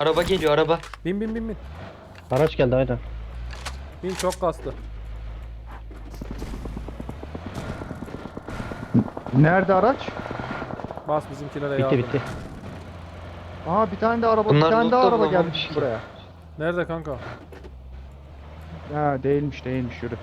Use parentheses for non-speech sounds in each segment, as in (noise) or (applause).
Araba geliyor araba. Bin bin bin bin. Araç geldi aynen. Bin çok kastı. Nerede araç? Bas bizimkilere Bitti yardım. bitti. Aa bir tane de araba, Bunlar bir tane daha araba gelmiş buraya. Nerede kanka? Ha değilmiş değilmiş yürü.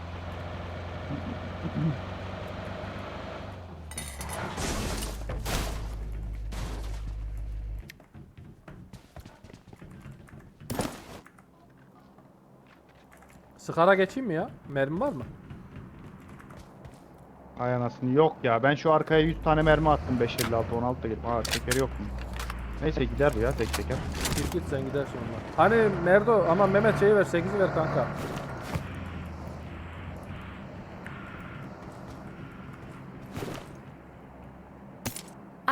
Skara geçeyim mi ya? Mermi var mı? Ay anasını yok ya. Ben şu arkaya 100 tane mermi attım 556 16 da gelip. Aa tekeri yok mu? Neyse gider bu ya tek teker. Git git sen gidersin ondan. Hani Merdo ama Mehmet şeyi ver 8'i ver kanka.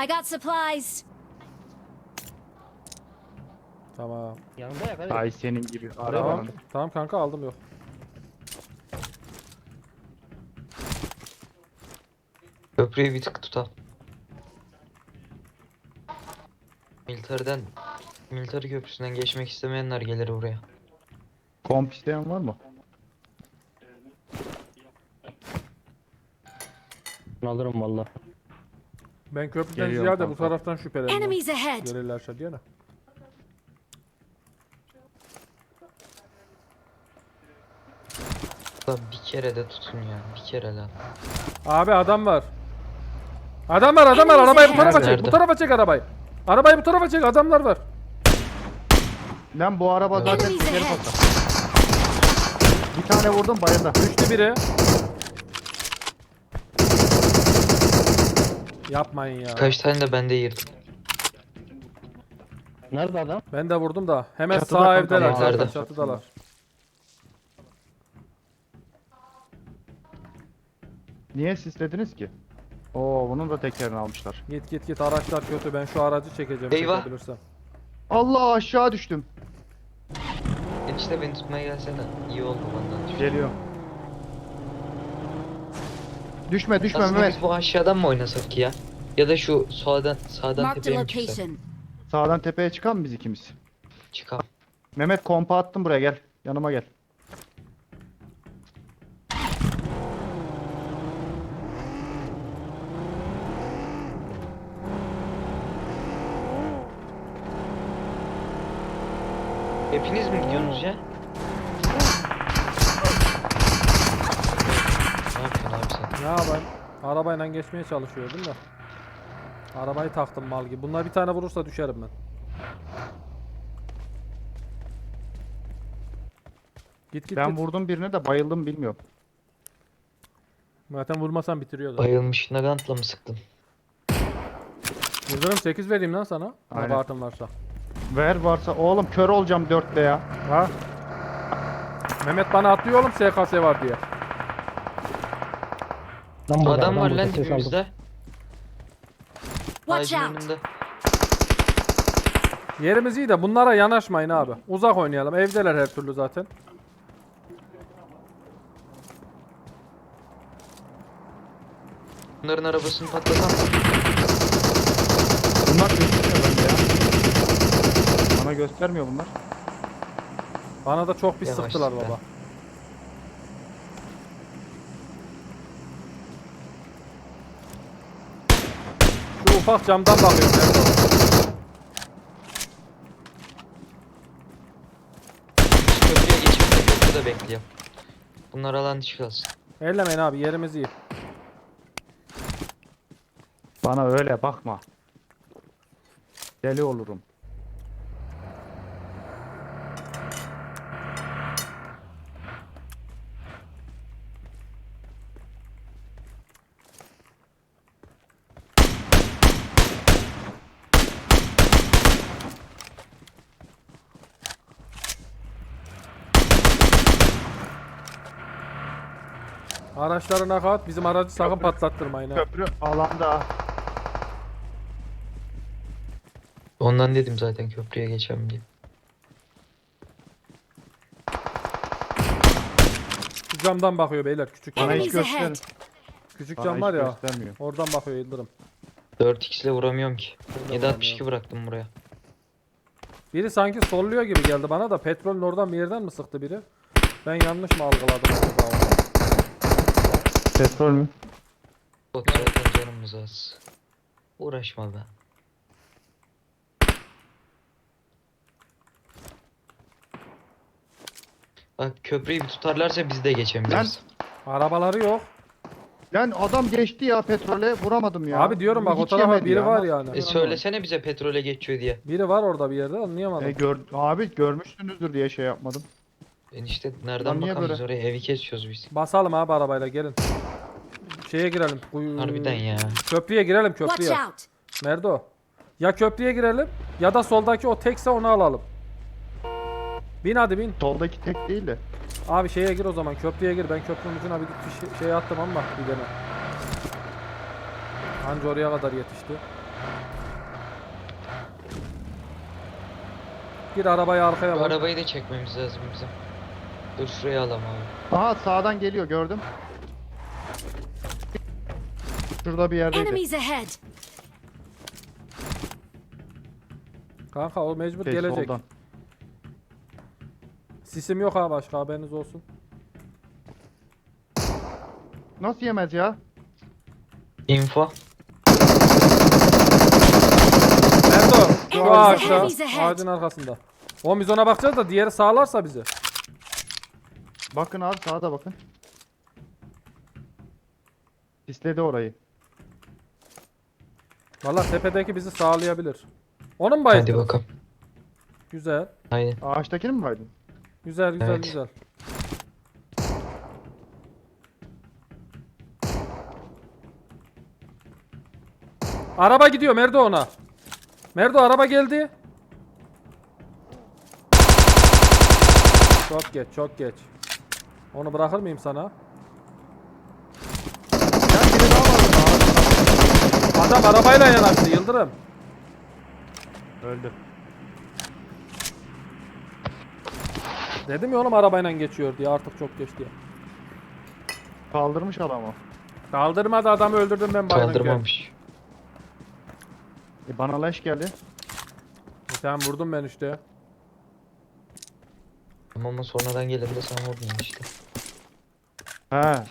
I got supplies. Tamam. Yanında ya kardeşim. Ay senin gibi Tamam. arabanın. Tamam kanka aldım yok. Köprüyü bir tık tutalım. Militerden Military köprüsünden geçmek istemeyenler gelir buraya. Komp isteyen var mı? Ben alırım valla. Ben köprüden Geliyorum ziyade bu kanka. taraftan şüpheleniyorum. Enemies ahead. Gelirlerse diye de. Da bir kere de tutun ya. Bir kere lan. Abi adam var. Adam var adam var arabayı bu tarafa çek Nerede? bu tarafa çek arabayı. Arabayı bu tarafa çek adamlar var. Lan bu araba Evet. zaten Enemies tekeri ahead. patlar. Bir tane vurdum bayıldı. Düştü biri. Yapmayın ya. Kaç tane de bende yırdım. Nerede adam? Ben de vurdum da. Hemen Çatıda sağ kanka, evdeler. evlerde. zaten, Çatıdalar. Niye sislediniz ki? Oo bunun da tekerini almışlar. Git git git araçlar kötü. Ben şu aracı çekeceğim. Eyvah. çekebilirsem. Allah aşağı düştüm. Enişte beni tutmaya gelsene. İyi oldu benden. Geliyor. Düşme düşme Aslında Mehmet. biz bu aşağıdan mı oynasak ki ya? Ya da şu sağdan sağdan Marked a tepeye mi çıksak? location. Sağdan tepeye çıkan mı biz ikimiz? Çıkalım. Mehmet kompa attım buraya gel. Yanıma gel. Hepiniz mi gidiyorsunuz ya? Ne yapıyorsun abi sen? Ya ben arabayla geçmeye çalışıyordum da. Arabayı taktım mal gibi. Bunlar bir tane vurursa düşerim ben. Git git Ben git. vurdum birine de bayıldım bilmiyorum. Zaten vurmasan bitiriyordu. Bayılmış Nagant'la mı sıktın? Yıldırım 8 vereyim lan sana. Aynen. Abartın varsa. Ver varsa oğlum kör olacağım dörtte ya. Ha? Mehmet bana atlıyor oğlum SKS var diye. Lan burada, Adam var burada, lan ses aldım. dibimizde. Watch Ağacın out. önünde. Yerimiz iyi de bunlara yanaşmayın abi. Uzak oynayalım. Evdeler her türlü zaten. Bunların arabasını patlatan Bunlar. Bana göstermiyor bunlar. Bana da çok bir Yavaş sıktılar sık baba. Şu ufak camdan bakıyorum. Erdoğan. köprüye geçip de köprüde bekliyorum. Bunlar alan dışı kalsın. Ellemeyin abi yerimiz iyi. Bana öyle bakma. Deli olurum. Araçlarına kat bizim aracı sakın patlattırmayın ha. Köprü alanda. Ondan dedim zaten köprüye geçelim diye. Şu camdan bakıyor beyler küçük cam. Bana hiç Enemies göster. Küçük Bana cam hiç var ya. göstermiyor. Oradan bakıyor Yıldırım. 4x ile vuramıyorum ki. De 762 vuramıyorum. bıraktım buraya. Biri sanki solluyor gibi geldi bana da petrolün oradan bir yerden mi sıktı biri? Ben yanlış mı algıladım acaba? Petrol mü? Bot zaten canımız az. Uğraşma be. Bak köprüyü bir tutarlarsa biz de geçemeyiz. Arabaları yok. Lan adam geçti ya petrole vuramadım ya. Abi diyorum bak o Hiç tarafa yemedi biri ya. var yani. E söylesene bize petrole geçiyor diye. Biri var orada bir yerde anlayamadım. E, gör, abi görmüşsünüzdür diye şey yapmadım. Enişte nereden Lan niye bakamıyoruz böyle? oraya evi kesiyoruz biz. Basalım abi arabayla gelin. Şeye girelim. kuyu- Harbiden ya. Köprüye girelim Watch köprüye. out! Merdo. Ya köprüye girelim ya da soldaki o tekse onu alalım. Bin hadi bin. Soldaki tek değil de. Abi şeye gir o zaman köprüye gir. Ben köprünün ucuna bir şey, şey attım ama bir dene. Anca oraya kadar yetişti. Gir arabayı arkaya Bu bak. arabayı da çekmemiz lazım bizim. Dur şuraya alalım abi. Aha sağdan geliyor gördüm. Şurada bir yerdeydi. Enemies ahead! Kanka o mecbur Şey, gelecek. soldan. Sisim yok ha başka haberiniz olsun. Nasıl yemez ya? Info. Merdo şu Enemies ağaçta ağacın arkasında. Oğlum biz ona bakacağız da diğeri sağlarsa bizi. Bakın abi sağa da bakın. Pisledi orayı. Valla tepedeki bizi sağlayabilir. Onun mu Hadi bakalım. Güzel. Aynen. Ağaçtakini mi baydın? Güzel güzel Evet. güzel. Araba gidiyor Merdo ona. Merdo araba geldi. Çok geç çok geç. Onu bırakır mıyım sana? Ya biri daha var orada. Adam arabayla yanaştı Yıldırım. Öldü. Dedim ya oğlum arabayla geçiyor diye artık çok geç diye. Kaldırmış adamı. Kaldırmadı adamı öldürdüm ben bayılırken. Kaldırmamış. E bana leş geldi. E Tamam vurdum ben işte. Ama sonradan de sana vurdun işte. He.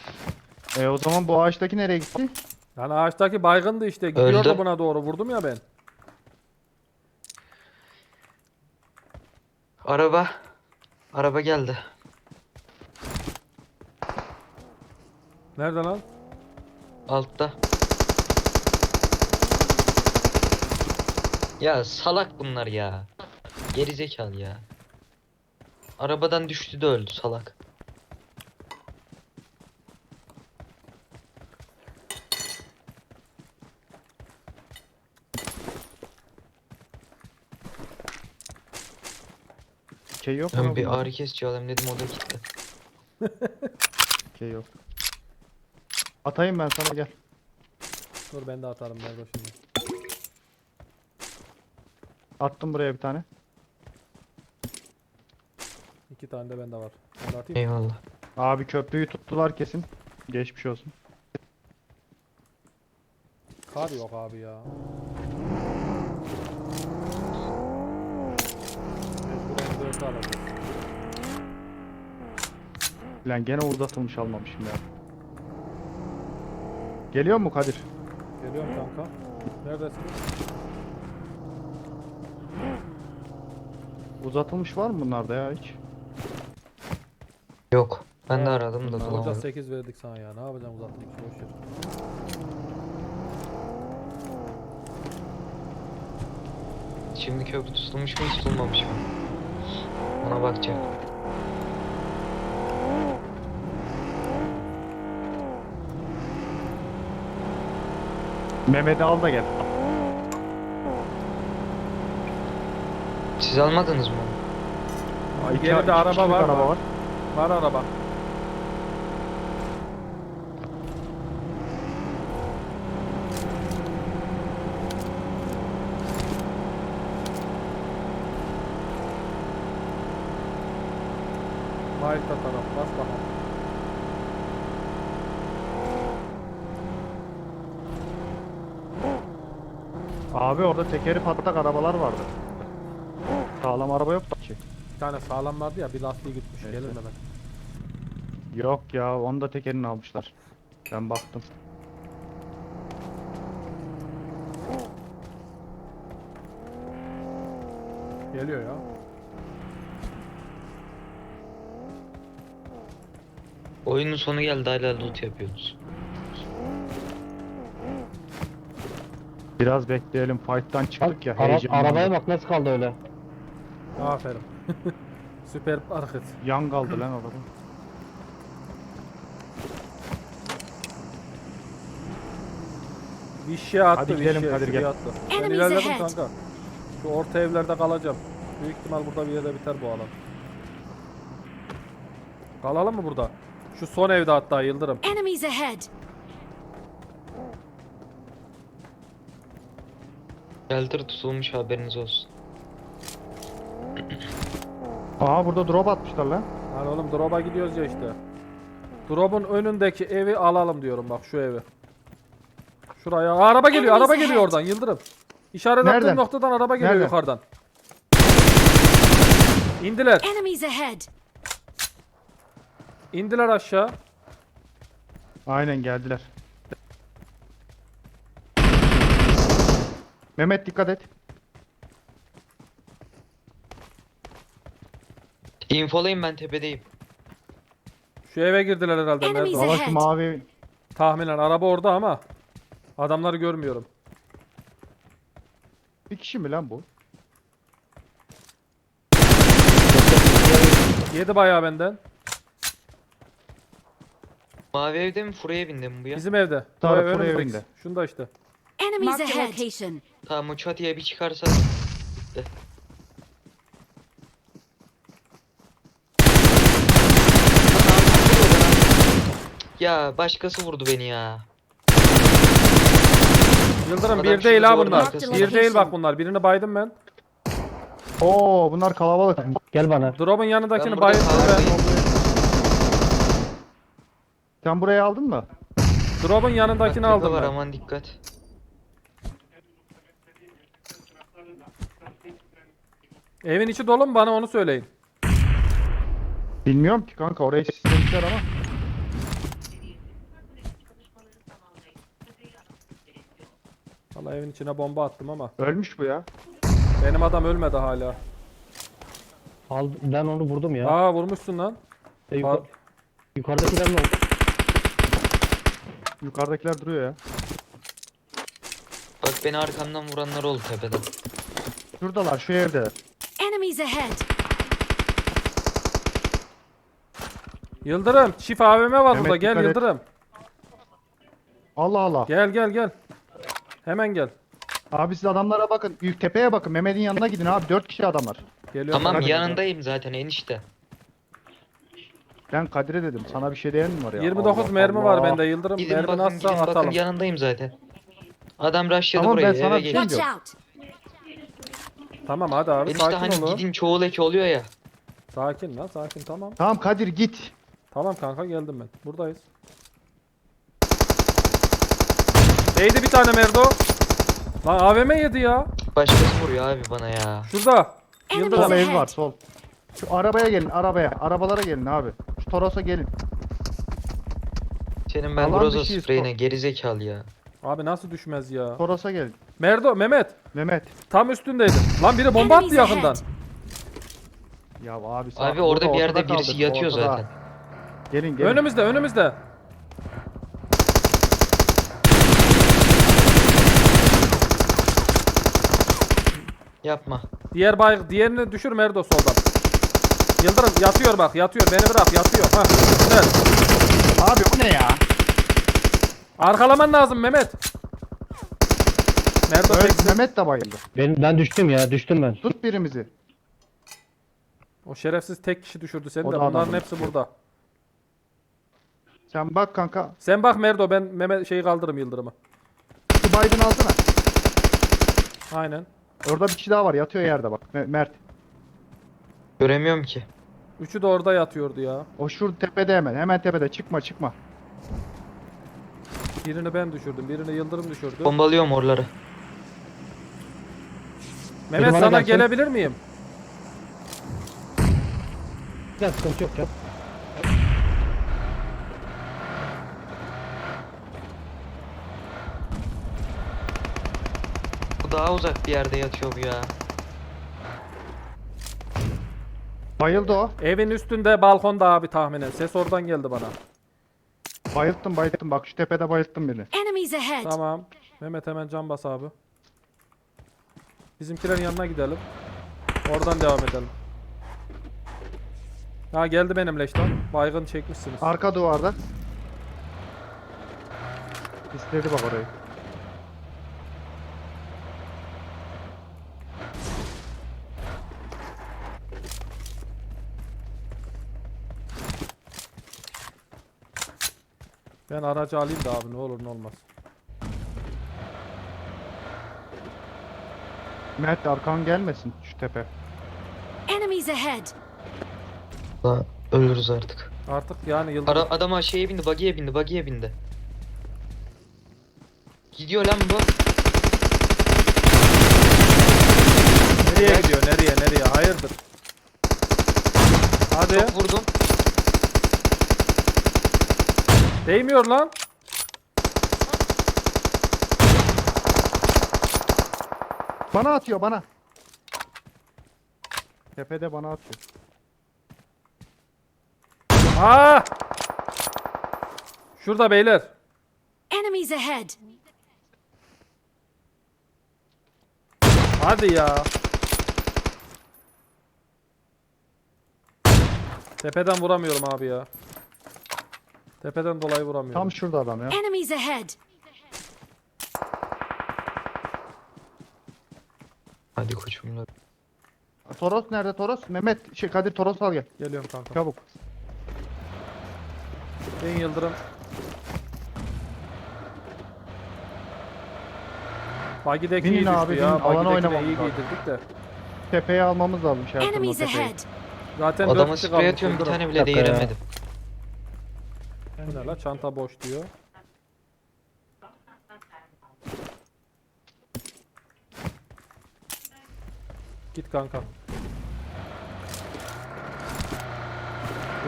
E o zaman bu ağaçtaki nereye gitti? Yani ağaçtaki baygındı işte. Gidiyordu Öldü. buna doğru. Vurdum ya ben. Araba. Araba geldi. Nerede lan? Altta. Ya salak bunlar ya. Geri zekalı ya. Arabadan düştü de öldü salak. Şey yok mu? Ben bir ağrı kesici alayım dedim o da gitti. (laughs) Şey yok. Atayım ben sana gel. Dur ben de atarım Merdo şimdi. Attım buraya bir tane. İki tane de bende var. Ben de atayım. Eyvallah. Abi köprüyü tuttular kesin. Geçmiş olsun. Kar yok abi ya. Dört alacağız. Lan gene uzatılmış almamışım ya. Geliyor mu Kadir? Geliyorum kanka. Neredesin? Uzatılmış var mı bunlarda ya hiç? Yok. Ben de aradım da Hoca bulamadım. 8 verdik sana ya. Ne yapacağım uzatmak için boş ver. Şimdi köprü tutulmuş mu tutulmamış mı? Ona bakacağım. Mehmet'i al da gel. Siz almadınız mı? Geride iki araba var, araba var. Var araba. Bayılta taraf. Bas bakalım. Abi orada tekeri patlak arabalar vardı. Sağlam araba yok da ki. Bir tane sağlam vardı ya bir lastiği gitmiş. Neyse. Gelir ben? Yok ya onu da tekerini almışlar. Ben baktım. Geliyor ya. Oyunun sonu geldi hala loot yapıyoruz. Biraz bekleyelim fight'tan çıktık ya Ara- arabaya bak nasıl kaldı öyle. Aferin. (laughs) Süper hareket. Yan kaldı lan araba. Bir şey attı. Hadi bir gidelim şey, Kadir, gel. attı. Ben Enemies ilerledim ahead. kanka. Şu orta evlerde kalacağım. Büyük ihtimal burada bir yerde biter bu alan. Kalalım mı burada? Şu son evde hatta Yıldırım. Enemies ahead! Shelter tutulmuş haberiniz olsun. (clears throat) Aha burada drop atmışlar lan. Lan oğlum drop'a gidiyoruz ya işte. Drop'un önündeki evi alalım diyorum bak şu evi. Şuraya. Aa, araba geliyor, araba geliyor oradan Yıldırım. İşaret attığım Nereden? noktadan araba geliyor Nereden? yukarıdan. İndiler. Enemies ahead! İndiler aşağı. Aynen geldiler. Mehmet dikkat et. Infolayın ben tepedeyim. Şu eve girdiler herhalde. Enemies. Valla şu ahead. mavi evin- Tahminen araba orada ama adamları görmüyorum. bir kişi mi lan bu? Yedi bayağı benden. Mavi evde mi furaya bindim bu ya? Bizim evde. Tabii, O ev buraya önümüzdeki. evinde. Şunda işte. Enemies Marked a ahead! location. Tamam o çatıya bir çıkarsa. Bitti. Ya başkası vurdu beni ya. Yıldırım Adam bir değil şimdi ha bunlar. arkasında. Bir değil bak bunlar. Birini baydım ben. Oo bunlar kalabalık. Gel bana. Drop'un Ben yanındakini burada baydım ben. kahvedeyim. Sen burayı aldın mı? Drop'un yanındakini aldım var ben. aman dikkat. Evin içi dolu mu bana onu söyleyin. Bilmiyorum ki kanka orayı sistemler ama. Valla evin içine bomba attım ama. Ölmüş bu ya. Benim adam ölmedi hala. Al, ben onu vurdum ya. Aa vurmuşsun lan. E, yuka- Al. yukarıdakiler ne oldu? Yukarıdakiler duruyor ya. Bak beni arkamdan vuranlar oldu tepeden. Şuradalar şu evdeler. Enemies ahead! Yıldırım çift AVM var Mehmet, burada gel dikkat et. Yıldırım. Allah Allah. Gel gel gel. Hemen gel. Abi siz adamlara bakın. Büyük tepeye bakın. Mehmet'in yanına gidin abi. Dört kişi adamlar. Geliyorum. Tamam Hadi. yanındayım zaten enişte. Ben Kadir'e dedim. Sana bir şey diyen mi var ya? 29 Allah mermi Allah. var bende Yıldırım. Gidin Mermi bakın nasılsa gidin bakın atalım. yanındayım zaten. Adam rushladı Tamam, ben burayı sana eve bir şey. Watch out! Tamam hadi abi Enişte sakin hani olun. gidin çoğul eki oluyor ya. Sakin lan sakin tamam. Tamam Kadir git. Tamam kanka geldim ben. Buradayız. Değdi bir tane Merdo. Lan AVM yedi ya. Başkası vuruyor abi bana ya. Şurada. Yıldırım. Sol ev ahead! var sol. Şu arabaya gelin arabaya. Arabalara gelin abi. Şu Toros'a gelin. Senin ben Alan Groza dışıyız, spreyine gerizekalı ya. Abi nasıl düşmez ya. Toros'a gelin. Merdo Mehmet Mehmet. tam üstündeydi. Lan biri bomba attı yakından. Ya abi sağ- Abi orada bir yerde ortada birisi kaldık, yatıyor ortada. zaten. Gelin gelin. Önümüzde önümüzde. Yapma. Diğer bay diğerini düşür Merdo soldan. Yıldırım yatıyor bak yatıyor beni bırak yatıyor. Ha güzel. Abi bu ne ya? Arkalaman lazım Mehmet. Merdo Öyle, teksin. Mehmet de bayıldı. Ben, ben düştüm ya düştüm ben. Tut birimizi. O şerefsiz tek kişi düşürdü seni O de da bunların hepsi burada. Sen bak kanka. Sen bak Merdo ben Mehmet şeyi kaldırırım Yıldırım'ı. Şu Biden alsana. Aynen. Orada bir kişi daha var. Yatıyor yerde bak. Me- Mert. Göremiyorum ki. Üçü de orada yatıyordu ya. O şur tepede hemen. Hemen tepede. Çıkma çıkma. Birini ben düşürdüm, birini Yıldırım düşürdü. Bombalıyorum oraları. Mehmet sana gelsin. gelebilir miyim? Biraz sıkıntı yok ya. Bu daha uzak bir yerde yatıyor bu ya. Bayıldı o. Evin üstünde balkonda abi tahminen. Ses oradan geldi bana. Bayılttım bayılttım. Bak şu tepede bayılttım. Enemies ahead. Tamam. Mehmet hemen can bas abi. Bizimkilerin yanına gidelim. Oradan devam edelim. Ha geldi benim leşten. Baygın çekmişsiniz. Arka duvarda. İstedi bak orayı. Ben aracı alayım da abi ne olur ne olmaz. Mert arkan gelmesin şu tepe. Enemies ahead. Daha ölürüz artık. Artık yani yıldız... Ara adam aşağıya bindi, buggy'e bindi, buggy'e bindi. Gidiyor lan bu. Nereye gidiyor? Nereye? Nereye? Hayırdır? Hadi. Çok vurdum. Değmiyor lan. Bana atıyor bana. Tepede bana atıyor. Aa! Şurada beyler. Enemies ahead. Hadi ya. Tepeden vuramıyorum abi ya. Tepeden dolayı vuramıyorum. Tam şurada adam ya. Enemies ahead. Hadi koçum. Toros nerede Toros? Mehmet şey Kadir Toros al gel. Geliyorum kanka. Çabuk. Ben Yıldırım. Bagi'deki Binin iyi düştü abi, ya. Alana Bagi'dekine oynamamız iyi lazım. giydirdik de. Tepeye almamız lazım şey yaptırma Enemies tepeyi. ahead. Zaten dört Adama kişi sprey kalmış atıyorum bir Yıldırım. tane bile dakika ya. değiremedim. Ne la? Çanta boş diyor. Git kanka.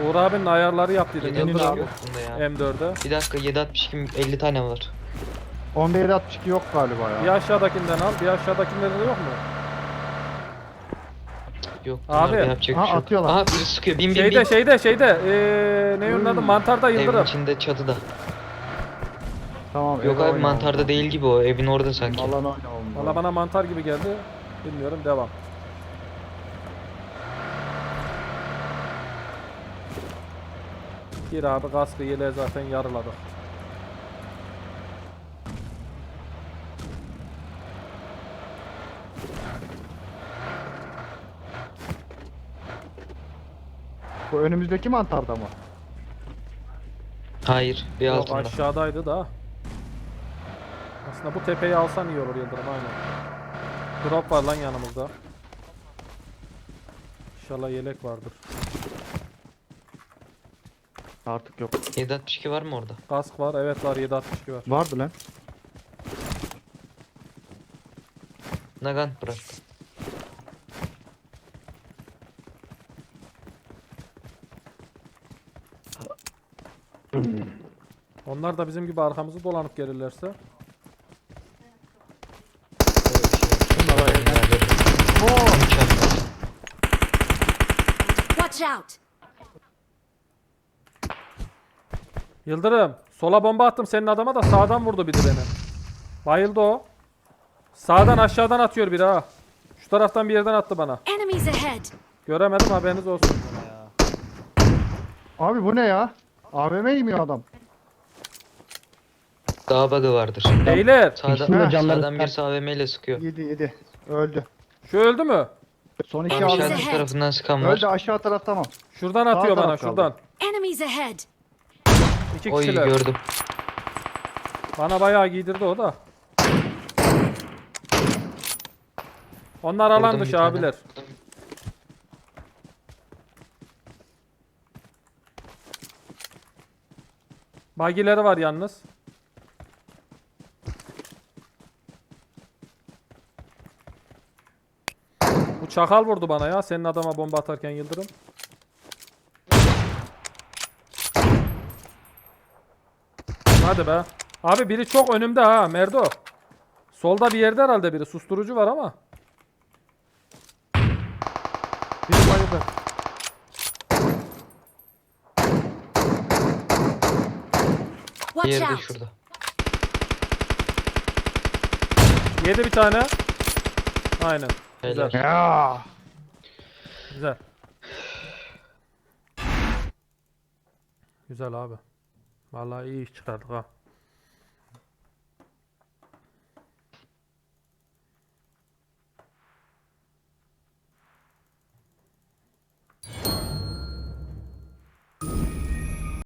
Uğur abinin ayarları yaptıydın. Altmış abi. yok bunda ya. M4'e. Bir dakika 762 50 tane var. Onda 762 yok galiba Bir ya. aşağıdakinden al. Bir aşağıdakinden de yok mu? Yok Abi. bunlar yapacak Ha, bir şey yok. atıyorlar. Aha biri sıkıyor. Bin bin Şeyde bin. şeyde şeyde. Eee ne onun adı? Hmm. Mantarda Evin Yıldırım. içinde çatıda. Tamam. Yok eve abi oynayalım. mantarda değil gibi o. Evin orada sanki. Alana oynayalım. Valla bana mantar gibi geldi. Bilmiyorum devam. Gir abi kaskı yeleği zaten yarıladık. Bu önümüzdeki mantarda mı? Hayır bir Yok altında. aşağıdaydı da. Aslında bu tepeyi alsan iyi olur Yıldırım aynen. Drop var lan yanımızda. İnşallah yelek vardır. Artık yok. 762 var mı orada? Kask var evet var 762 var. Vardı lan. Nagan bırak. Onlar da bizim gibi arkamızı dolanıp gelirlerse. Watch out. Yıldırım sola bomba attım senin adama da sağdan vurdu biri beni. Bayıldı o. Sağdan aşağıdan atıyor biri ha. Şu taraftan bir yerden attı bana. Enemies ahead. Göremedim haberiniz olsun. Abi bu ne ya? AVM yemiyor adam. Daha bug'ı vardır. Beyler de canları sağdan bir. AVM ile sıkıyor. Yedi yedi. Öldü. şu öldü mü? Son iki aldı. ahead. tarafından sıkan var. Öldü aşağı taraf tamam. Şuradan atıyor bana taraf kaldı. şuradan. Enemies ahead. İki Oy kişiler. gördüm. Bana bayağı giydirdi o da. Onlar alan Vurdum bir dışı tane. abiler. Bagileri var yalnız. Çakal vurdu bana ya. Senin adama bomba atarken Yıldırım. Hadi be. Abi biri çok önümde ha Merdo. Solda bir yerde herhalde biri. Susturucu var ama. Biri bayıldı. Watch Diğeri de out. şurada. Yedi bir tane. Aynen. Güzel. Ya. Güzel. Güzel abi. Vallahi iyi iş çıkardık ha.